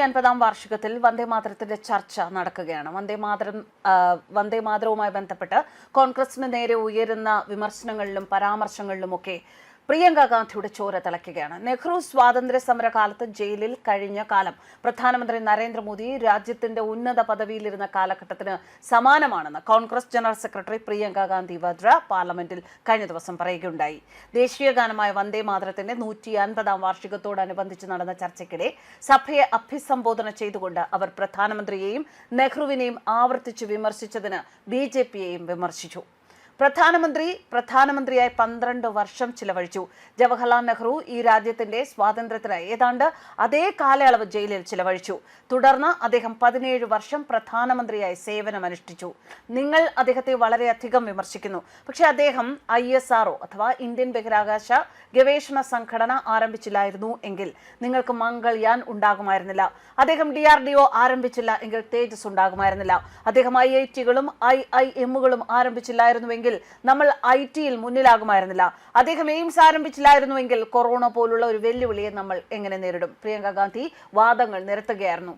അൻപതാം വാർഷികത്തിൽ വന്ദേമാതരത്തിന്റെ ചർച്ച നടക്കുകയാണ്. വന്ദേമാതരം വന്ദേമാതരവുമായി ബന്ധപ്പെട്ട് കോൺഗ്രസിന് നേരെ ഉയരുന്ന വിമർശനങ്ങളിലും പരാമർശങ്ങളിലുമൊക്കെ പ്രിയങ്ക ഗാന്ധിയുടെ ചോര തിളയ്ക്കുകയാണ്. നെഹ്റു സ്വാതന്ത്ര്യ സമര കാലത്ത് ജയിലിൽ കഴിഞ്ഞ കാലം പ്രധാനമന്ത്രി നരേന്ദ്രമോദി രാജ്യത്തിന്റെ ഉന്നത പദവിയിലിരുന്ന കാലഘട്ടത്തിന് സമാനമാണെന്ന് Congress general secretary Priyanka Gandhi Vadra പാർലമെന്റിൽ കഴിഞ്ഞ ദിവസം പറയുകയുണ്ടായി. ദേശീയ ഗാനമായ വന്ദേ മാതരത്തിന്റെ നൂറ്റി അൻപതാം വാർഷികത്തോടനുബന്ധിച്ച് നടന്ന ചർച്ചയ്ക്കിടെ സഭയെ അഭിസംബോധന ചെയ്തുകൊണ്ട് അവർ പ്രധാനമന്ത്രിയെയും നെഹ്റുവിനെയും ആവർത്തിച്ച് വിമർശിച്ചതിന് ബി വിമർശിച്ചു. പ്രധാനമന്ത്രി പ്രധാനമന്ത്രിയായി പന്ത്രണ്ട് വർഷം ചിലവഴിച്ചു. ജവഹർലാൽ നെഹ്റു ഈ രാജ്യത്തിന്റെ സ്വാതന്ത്ര്യത്തിന് ഏതാണ്ട് അതേ കാലയളവ് ജയിലിൽ ചിലവഴിച്ചു. തുടർന്ന് അദ്ദേഹം പതിനേഴ് വർഷം പ്രധാനമന്ത്രിയായി സേവനമനുഷ്ഠിച്ചു. നിങ്ങൾ അദ്ദേഹത്തെ വളരെയധികം വിമർശിക്കുന്നു. പക്ഷേ അദ്ദേഹം ഐ എസ് ആർഒ അഥവാ ഇന്ത്യൻ ബഹിരാകാശ ഗവേഷണ സംഘടന ആരംഭിച്ചില്ലായിരുന്നു എങ്കിൽ നിങ്ങൾക്ക് മംഗൾയാൻ ഉണ്ടാകുമായിരുന്നില്ല. അദ്ദേഹം ഡി ആർ ഡി ഒ ആരംഭിച്ചില്ല എങ്കിൽ തേജസ് ഉണ്ടാകുമായിരുന്നില്ല. അദ്ദേഹം ഐ ഐ ടികളും ഐ ഐ എമ്മുകളും ആരംഭിച്ചില്ലായിരുന്നുവെങ്കിൽ നമ്മൾ ഐ ടിയിൽ മുന്നിലാകുമായിരുന്നില്ല. അദ്ദേഹം എയിംസ് ആരംഭിച്ചില്ലായിരുന്നുവെങ്കിൽ കൊറോണ പോലുള്ള ഒരു വെല്ലുവിളിയെ നമ്മൾ എങ്ങനെ നേരിടും? പ്രിയങ്ക ഗാന്ധി വാദങ്ങൾ നിരത്തുകയായിരുന്നു.